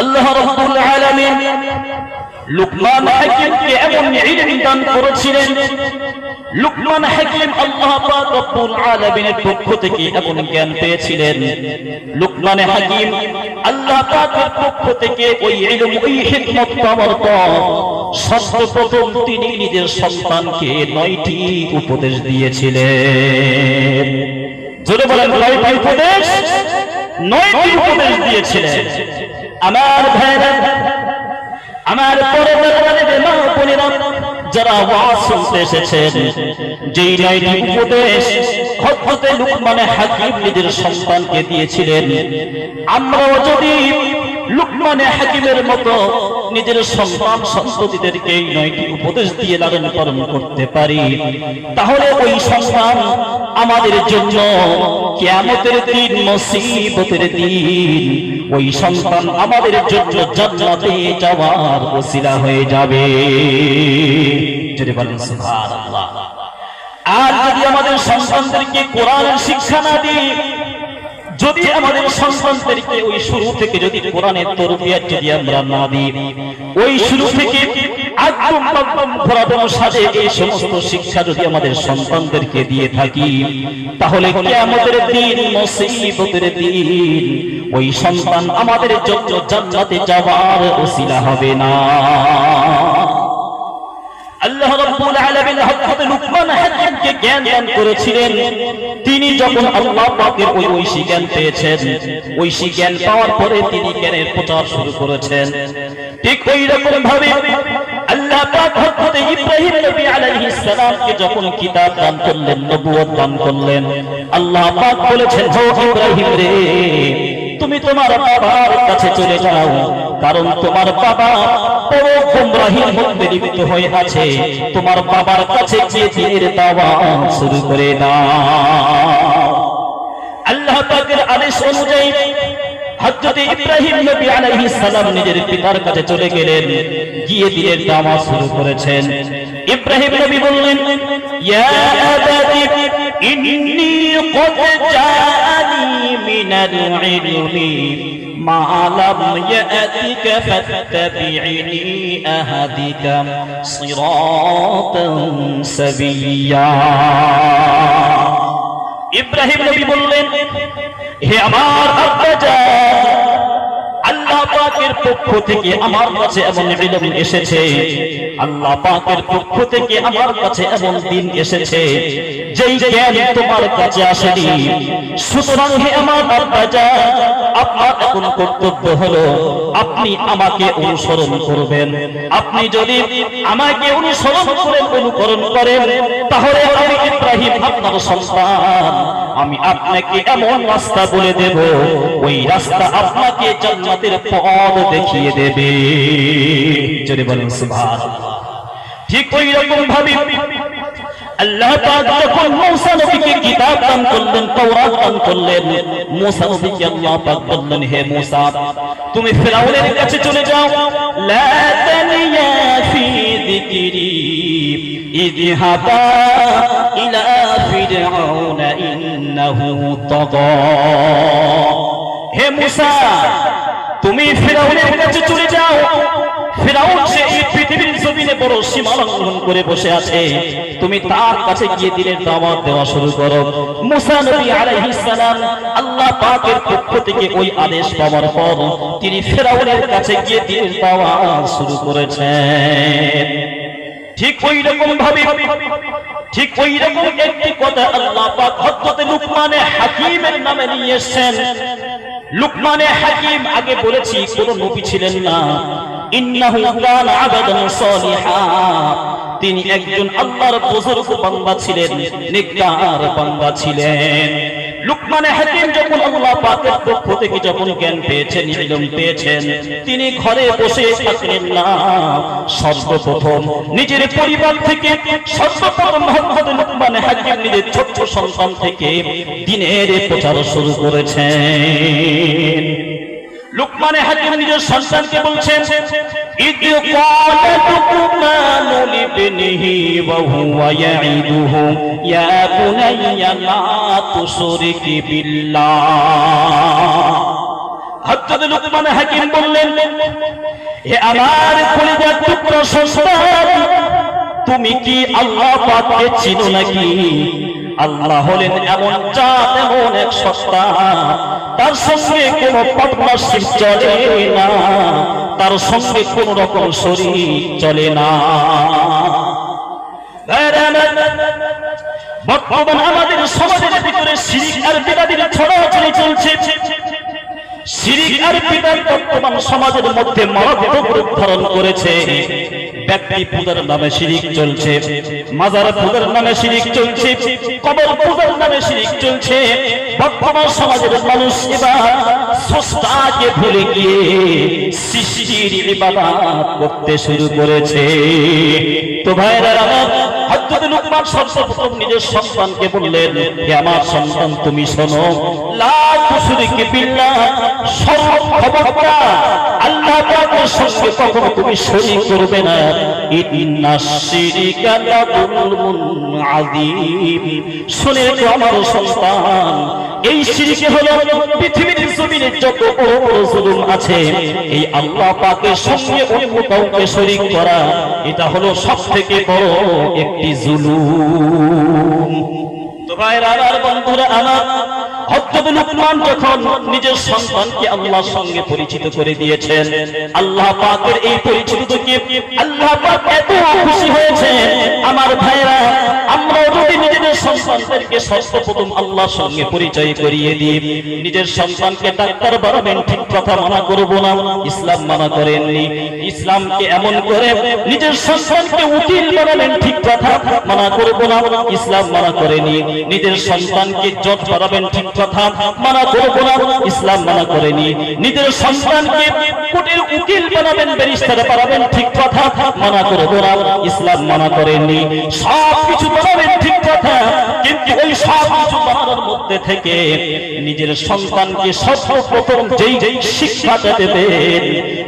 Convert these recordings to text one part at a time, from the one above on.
আল্লাহ রাব্বুল আলামিন লুকমান হাকিমকে এমন ইলম দান করেছিলেন। লুকমান হাকিম আল্লাহ পাক রব্বুল আলামিনের পক্ষ থেকে এমন জ্ঞান পেয়েছিলেন। লুকমান হাকিম আল্লাহ পাকের পক্ষ থেকে ওই ইলম, ওই হিকমত পাওয়ার পর সর্বপ্রথম তিনি নিজের সন্তানকে নয়টি উপদেশ দিয়েছিলেন। জোরে বলেন কয়টি উপদেশ? নয়টি উপদেশ দিয়েছিলেন। আমার ভাইরা আমার যারা ওয়াজ শুনতে এসেছেন, যেই নয়টি উপদেশ হযরতে লুকমানে হাকিম নিজের সন্তানকে দিয়েছিলেন, আমরাও যদি লুকমানে হাকিমের মতো নিজের সন্তান সন্ততিদেরকে এই নয়টি উপদেশ দিয়ে লালন পালন করতে পারি। তাহলে ওই সন্তান আমাদের জন্য কিয়ামতের দিন, মুসিবতের দিন, ওই সন্তান আমাদের জন্য জান্নাতে যাওয়ার ওসিলা হয়ে যাবে। আর যদি আমাদের সন্তানদেরকে কোরআনের শিক্ষা না দিই, যদি আমাদের সন্তানদেরকে ওই শুরু থেকে যদি কোরআনের তরবিয়াত যদি আমরা না দিই ওই শুরু থেকে একদম সাজে এই সমস্ত শিক্ষা যদি আমাদের সন্তানদেরকে দিয়ে থাকি, তাহলে কিয়ামতের দিন, মুসিবতের দিন, ওই সন্তান আমাদের জন্য জান্নাতে যাওয়ার ওসিলা হবে না। তিনি যখন আল্লাহ পাকের ওই ঐশী জ্ঞান পেয়েছেন, ঐশী জ্ঞান পাওয়ার পরে তিনি জ্ঞানের প্রচার শুরু করেছেন। ঠিক ওই রকম ভাবে আল্লাহ কিতাব দান করলেন দান করলেন, আল্লাহ বলেছেন তুমি তোমার বাবার কাছে চলে যাও। কারণ তোমার বাবা বড় গুমরাহির মধ্যে লিপ্ত হয়ে আছে। তোমার বাবার কাছে গিয়ে দিনের দাওয়া শুরু করে দাও। আল্লাহ পাকের আদেশ অনুযায়ী হযরত ইব্রাহিম নবী আলাইহিস সালাম নিজের পিতার কাছে চলে গেলেন, গিয়ে দিনের দাওয়া শুরু করেছেন। ইব্রাহিম নবী বললেন, ইয়া আবাতি ইন্নী قد جاءني من العلم ما لم يأتك فاتبعني أهدك صراطا سبيا ইব্রাহিম নবী বললেন হে আমার আব্বাজান আল্লাহ পক্ষ থেকে আমার কাছে এমন ইলম এসেছে। পক্ষ থেকে আমার কাছে এমন দিন এসেছে, যেই জ্ঞান তোমার কাছে আসেনি। সুতরাং আমার আপনার এখন কর্তব্য হলো, আপনি আমাকে অনুসরণ করবেন। আপনি যদি আমাকে অনুসরণ করেন অনুকরণ করেন, তাহলে আমি ইব্রাহিম আপনার সন্তান। আমি আপনাকে এমন রাস্তা বলে দেব, ওই রাস্তা আপনাকে জান্নাতের পথ দেখিয়ে দেবে। যদি বলেন, সুবহানাল্লাহ। ঠিক ওই রকম ভাবে আল্লাহ পাক যখন মূসা নবীকে কিতাব দান করলেন, তাওরাত দান করলেন, মূসা নবীকে আল্লাহ পাক বললেন, হে মূসা, তুমি ফিরাউনের কাছে চলে যাও। লা যিকরি ইযহাবা ইলা ফিরআউন ইন্নাহু তাগা হে মূসা তুমি ফিরাউনের কাছে চলে যাও। ফিরাউন সে এই পৃথিবীর জমিনে বড় সীমা লঙ্ঘন করে বসে আছে। তুমি তার কাছে গিয়ে দিনের দাওয়াত দেওয়া শুরু করো। মুসা নবী আলাইহিস সালাম আল্লাহ পাকের পক্ষ থেকে ওই আদেশ পাওয়ার পর তিনি ফিরাউনের কাছে গিয়ে দিনের দাওয়াত শুরু করেছেন। ঠিক ওই রকম ভাবে ঠিক ওই রকম একটি কথা আল্লাহ পাক হযরত লুকমানে হাকিমের নামে নিয়ে এসেছেন লুকমানে হাকিম আগে বলেছি, কোন নবী ছিলেন না। ইন্নাহু কানা আবাদান সালিহা। তিনি একজন আল্লাহর বুজুর্গ বান্দা ছিলেন, নেককার বান্দা ছিলেন। লুকমানে হাকিম যখন আল্লাহ পাকের পক্ষ থেকে যখন জ্ঞান পেয়েছেন, ইলম পেয়েছেন, তিনি ঘরে বসে থাকলেন না। সর্বপ্রথম নিজের পরিবার থেকে সর্বপ্রথম মোহাম্মদ লুকমানে হাকিম নিজের ছোট্ট সন্তান থেকে দিনের প্রচার শুরু করেছেন। লুকমানে হাকিম নিজের সন্তানকে বলছেন ক্বালা লুকমানু লিবনিহি ওয়া হুয়া ইয়াইদুহু ইয়া বুনাইয়া লা তুশরিক বিল্লাহ হযরত লুকমান হাকিম বললেন, হে আমার কলিজার টুকরো সন্তান, তুমি কি আল্লাহ পাককে চিনো নাকি? আল্লাহ হলেন এমন জাত, এমন এক সত্তা। তার সঙ্গে কোনো পার্টনারশিপ চলে না, তার সঙ্গে কোন রকম শরীর চলে না। বর্তমান আমাদের সমাজের ভিতরে ছড়াছড়ি চলছে। শিরিক আর বিবাদ বর্তমান সমাজের মধ্যে মারাত্মক রূপ ধারণ করেছে। ব্যক্তি পূজার নামে শিরিক চলছে, মাজার পূজার নামে শিরিক চলছে, কবর পূজার নামে শিরিক চলছে, বর্তমান সমাজের মানুষ এবার স্রষ্টাকে ভুলে গিয়ে সৃষ্টির ইবাদত করতে শুরু করেছে। তো ভাইরা হযরত লুকমান সর্বপ্রথম নিজের সন্তানকে বললেন, হে আমার সন্তান, তুমি শোনো, লা তুশরিক বিল্লাহ সর্বখবরদার আল্লাহ পাকের কখনো তুমি শরীক করবে না। ইন্নাশ শিরিকা আযীম। শুনে আমার সন্তান, এই শিরিকে হলো পৃথিবীর জমিনে যত বড় জুলুম আছে, এই আল্লাহ পাকের সঙ্গে অন্য কাউকে করা, এটা হলো সবথেকে বড় একটি জুলুম। তো ভাইরা আমার বন্ধুরা, আমার নিজের সন্তানকে ডাক্তার ঠিক কথা মানা করব না, ইসলাম মানা করেননি। ইসলামকে এমন করে নিজের সন্তানকে উকিল ঠিক কথা মানা করব না, ইসলাম মানা করেনি। নিজের সন্তানকে জজ বানাবেন, ঠিক কথা মানা করব না ইসলাম মানা করেনি। নিজের সন্তানকে উকিল বানাবেন ঠিক কথা মানা করব না ইসলাম মানা করেনি। সব কিছু বানাবেন, ঠিক কথা কিন্তু ওই সব কিছু বানানোর মধ্যে থেকে নিজের সন্তানকে সর্বপ্রথম যেই যেই শিক্ষাটা দেবেন,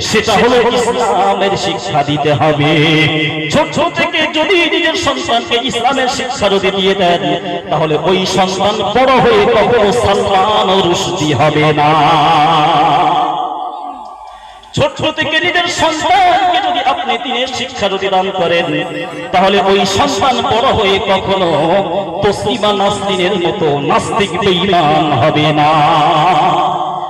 সেটা হলো ইসলামের শিক্ষা দিতে হবে। ছোট থেকে যদি নিজের সন্তানকে ইসলামের শিক্ষা যদি দিয়ে দেন, তাহলে ওই সন্তান বড় হয়ে কখনো সালমান রুষ্টি হবে না। ছোট থেকে নিজের সন্তানকে যদি আপনি দিনের শিক্ষা যদি দান করেন, তাহলে ওই সন্তান বড় হয়ে কখনো তসলিমা নাসলিনের মতো নাস্তিক বেঈমান হবে না।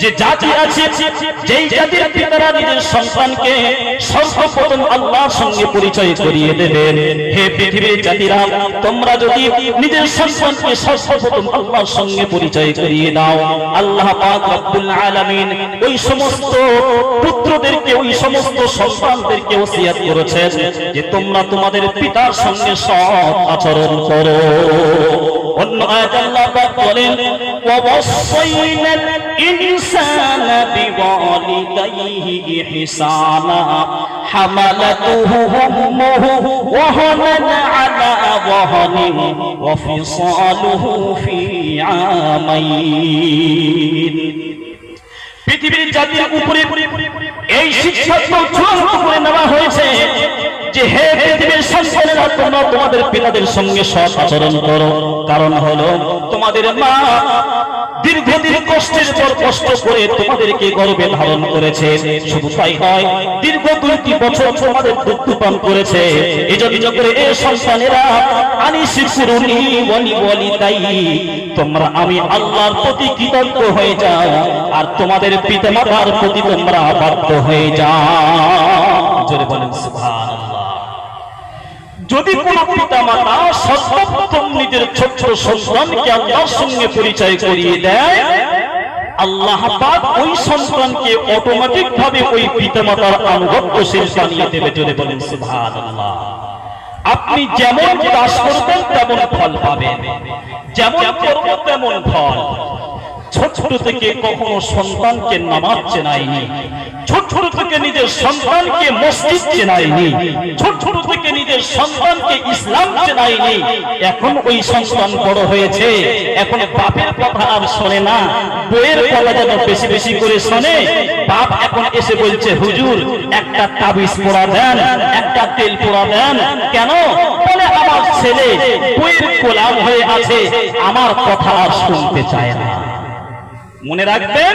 যে জাতি আছে, যেই জাতির পিতারা নিজের সন্তানকে সর্বপ্রথম আল্লাহর সঙ্গে পরিচয় করিয়ে দেবেন। হে পৃথিবীর জাতিরা, তোমরা যদি নিজের সন্তানকে সর্বপ্রথম আল্লাহর সঙ্গে পরিচয় করিয়ে দাও, আল্লাহ পাক রব্বুল আলামিন ওই সমস্ত পুত্রদেরকে, ওই সমস্ত সন্তানদেরকে ওসিয়াত করেছেন যে তোমরা তোমাদের পিতার সঙ্গে সৎ আচরণ করো। অন্য আয়াত আল্লাহ পাক বলেন ওয়াসাইনাল ইনসানা বিওয়ালিদাইহি ইহসানা উম্মুহু ওয়াহানান আলা ওয়াহানিন ওয়া ফিসালুহু ফি আমাইন পৃথিবীর জাতির উপরে এই শিক্ষা চূড়ান্ত করে নেওয়া হয়েছে। যে হে পৃথিবীর সন্তানেরা তোমরা তোমাদের পিতাদের সঙ্গে সৎ আচরণ করো। কারণ হলো, তোমাদের মা দীর্ঘদিন কষ্টের পর কষ্ট করে তোমাদেরকে গর্বে ধারণ করেছে। শুধু তাই নয়, দীর্ঘ দুইটি বছর তোমাদের দুঃখ পান করেছে। এই জন্য করে এ সন্তানেরা, আনি শিশুরুনি বলি বলি তাই তোমরা আমি আল্লাহর প্রতি কৃতজ্ঞ হয়ে যাও, আর তোমাদের পিতামাতার প্রতি তোমরা বাধ্য হয়ে যাও। জোরে বলেন, সুবহানাল্লাহ। যদি কোন পিতা মাতা সর্বপ্রথম নিজের ছোট্ট সন্তানকে আল্লাহর সঙ্গে পরিচয় করিয়ে দেয় আল্লাহ পাক ওই সন্তানকে অটোমেটিক ভাবে ওই পিতামাতার আনুগত্যশীল বানিয়ে দেবে যদি বলেন সুবহানাল্লাহ। আপনি যেমন কাজ করবেন তেমন ফল পাবেন। যেমন করব তেমন ফল। ছোট ছোট থেকে কখনো সন্তানকে নামাজ চেনায়নি ছোট ছোট থেকে নিজের সন্তানকে মসজিদ চেনায়নি ছোট ছোট থেকে নিজের সন্তানকে ইসলাম চেনায়নি। এখন ওই সন্তান বড় হয়েছে, এখন বাপের কথা আর শোনে না, বইয়ের কথা যেন বেশি বেশি করে শোনে। বাপ এখন এসে বলছে, হুজুর, একটা তাবিজ পোড়া দেন, একটা তেল পোড়া দেন। কেন? বলে, আমার ছেলে বইয়ের গোলাম হয়ে আছে, আমার কথা আর শুনতে চায় না। মনে রাখবেন?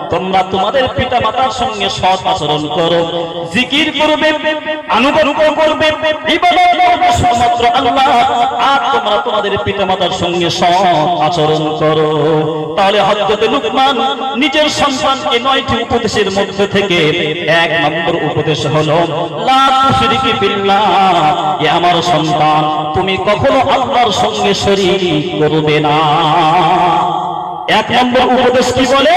তোমরা তোমাদের পিতা মাতার সঙ্গে সৎ আচরণ করো, জিকির করবে করবে শুধুমাত্র আল্লাহ। আর তোমরা তোমাদের পিতা মাতার সঙ্গে সৎ আচরণ করো। তাহলে লুকমান নিজের সন্তানকে নয়টি উপদেশের মধ্যে থেকে এক নম্বর উপদেশ হলো আমার সন্তান, তুমি কখনো আল্লাহর সঙ্গে শরীক করবে না। এক নম্বর উপদেশ কি বলে?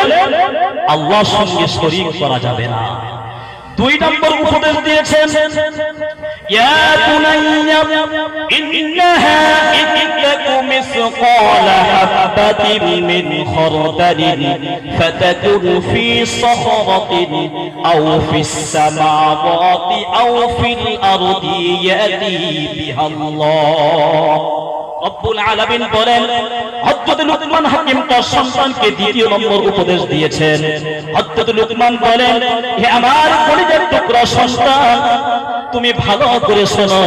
আল্লাহর সঙ্গে শরীক করা যাবে না। দুই নম্বর উপদেশ দিয়েছেন, ইয়া বুনাইয়া, ইন্নাহা ইতাকু মিসকালা হাববাতিন মিন খারদালিন ফাতাকুন ফি সখরাতিন আও ফিস সামাওয়াতি আও ফিল রব্বুল আলামিন বলেন, হযরত লুকমান হাকিম তার দ্বিতীয় উপদেশ দিয়েছেন। হযরত লুকমান বলেন, হে আমার কলিজার টুকরা সন্তান তুমি ভালো করে শোনো।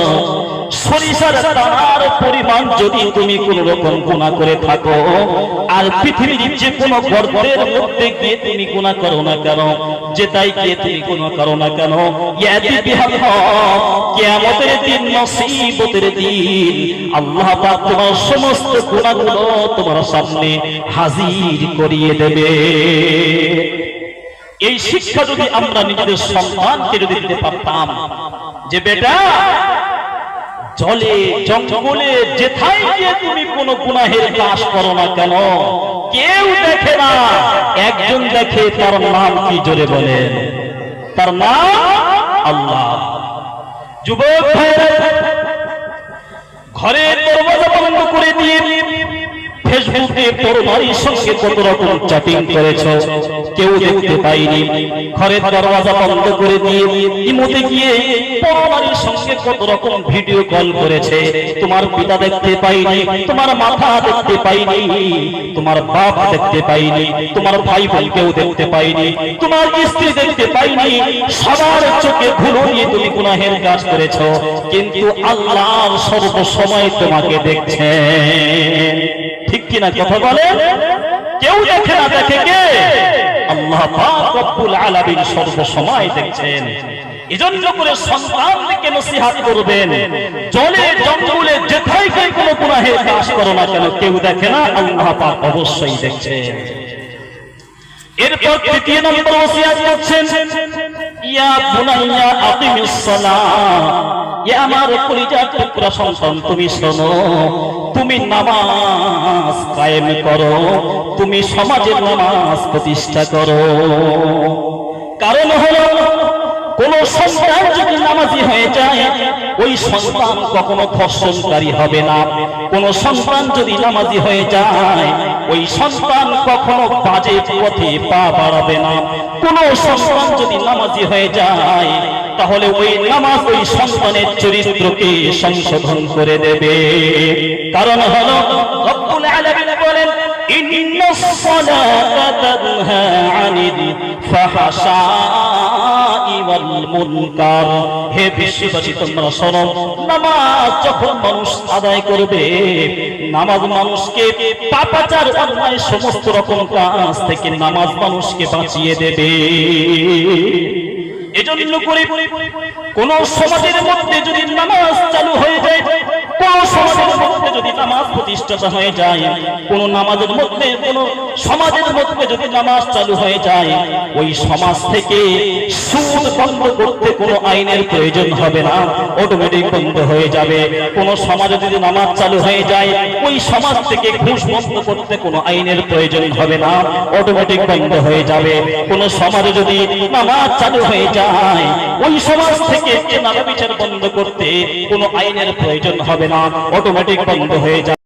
সরিষার দানার পরিমাণ যদি তুমি কোন রকম গুনাহ করে থাকো, আর পৃথিবীর যে মধ্যে গিয়ে তুমি গুনাহ করো না কেন, যেটাই গিয়ে তুমি করো না কেন আল্লাহ তোমার সমস্ত গুনাহগুলো তোমার সামনে হাজির করিয়ে দেবে। এই শিক্ষা যদি আমরা নিজেদের সন্তানকে যদি দিতে পারতাম যে বেটা, জলে, জঙ্গলে যেথায় গিয়ে তুমি কোনো গুনাহের কাজ করো না কেন? কেউ দেখে না। একজন দেখে তার নাম কি জোরে বলেন? তার নাম আল্লাহ। যুবক ভাইরা ঘরের বন্ধ করে দিয়ে ফেসবুকে তোর বাড়ির সঙ্গে কত রকম চ্যাটিং করেছ? কেউ দেখতে পাইনি। ঘরের দরওয়াজা বন্ধ করে দিয়ে ইমোতে গিয়ে তোর বাড়ির সঙ্গে কত রকম ভিডিও কল করেছে। তোমার পিতা দেখতে পাইনি, তোমার মাথা দেখতে পাইনি, তোমার বাপ দেখতে পাইনি, তোমার ভাই বোন কেউ দেখতে পাইনি, তোমার স্ত্রী দেখতে পাইনি। সবার চোখে ধুলো নিয়ে তুমি গুনাহের কাজ করেছ। কিন্তু আল্লাহর সর্ব সময় তোমাকে দেখছে। কিনা কথা বলে? কেউ দেখে না দেখে কে? আল্লাহ রব্বুল আলামিন সর্ব সময় দেখছেন। এজন্য করে সন্তানকে নসিহত করবেন। জলে, জঙ্গলে, যেথায় গিয়ে কোনো গুনাহের কাজ করো না কেন, কেউ দেখে না, আল্লাহ পাক অবশ্যই দেখছেন। এরপর তৃতীয় নম্বর ওসিয়াত করছেন, ইয়া বুনাইয়া আকিমিস সালাহ। ইয়া আমার কলিজা টুকরা সন্তান, তুমি শোনো। তুমি নামাজ কায়েম করো, তুমি সমাজের নামাজ প্রতিষ্ঠা করো। কারণ হলো, কোন সন্তান যদি নামাজি হয়ে যায়, ওই সন্তান কখনো ধর্ষণকারী হবে না। কোন সন্তান যদি নামাজি হয়ে যায়, ওই সন্তান কখনো বাজে পথে পা বাড়াবে না। কোন সন্তান যদি নামাজি হয়ে যায় তাহলে ওই নামাজ ওই সন্তানের চরিত্রকে সংশোধন করে দেবে। কারণ হলো নামাজ যখন মানুষ আদায় করবে, নামাজ মানুষকে সমস্ত রকম কাজ থেকে নামাজ মানুষকে বাঁচিয়ে দেবে। এজন্য করে কোন সমাজের মধ্যে যদি নামাজ চালু হয়ে যায় আইনের প্রয়োজন হবে না অটোমেটিক বন্ধ হয়ে যাবে। কোন সমাজে যদি নামাজ চালু হয়ে যায়, ওই সমাজ থেকে ঘুষ বন্ধ করতে কোনো আইনের প্রয়োজন হবে না অটোমেটিক বন্ধ হয়ে যাবে। কোন সমাজে যদি নামাজ চালু হয়ে যায়, ওই সমাজ থেকে কেনারা বিচার বন্ধ করতে কোনো আইনের প্রয়োজন হবে না অটোমেটিক বন্ধ হয়ে যাবে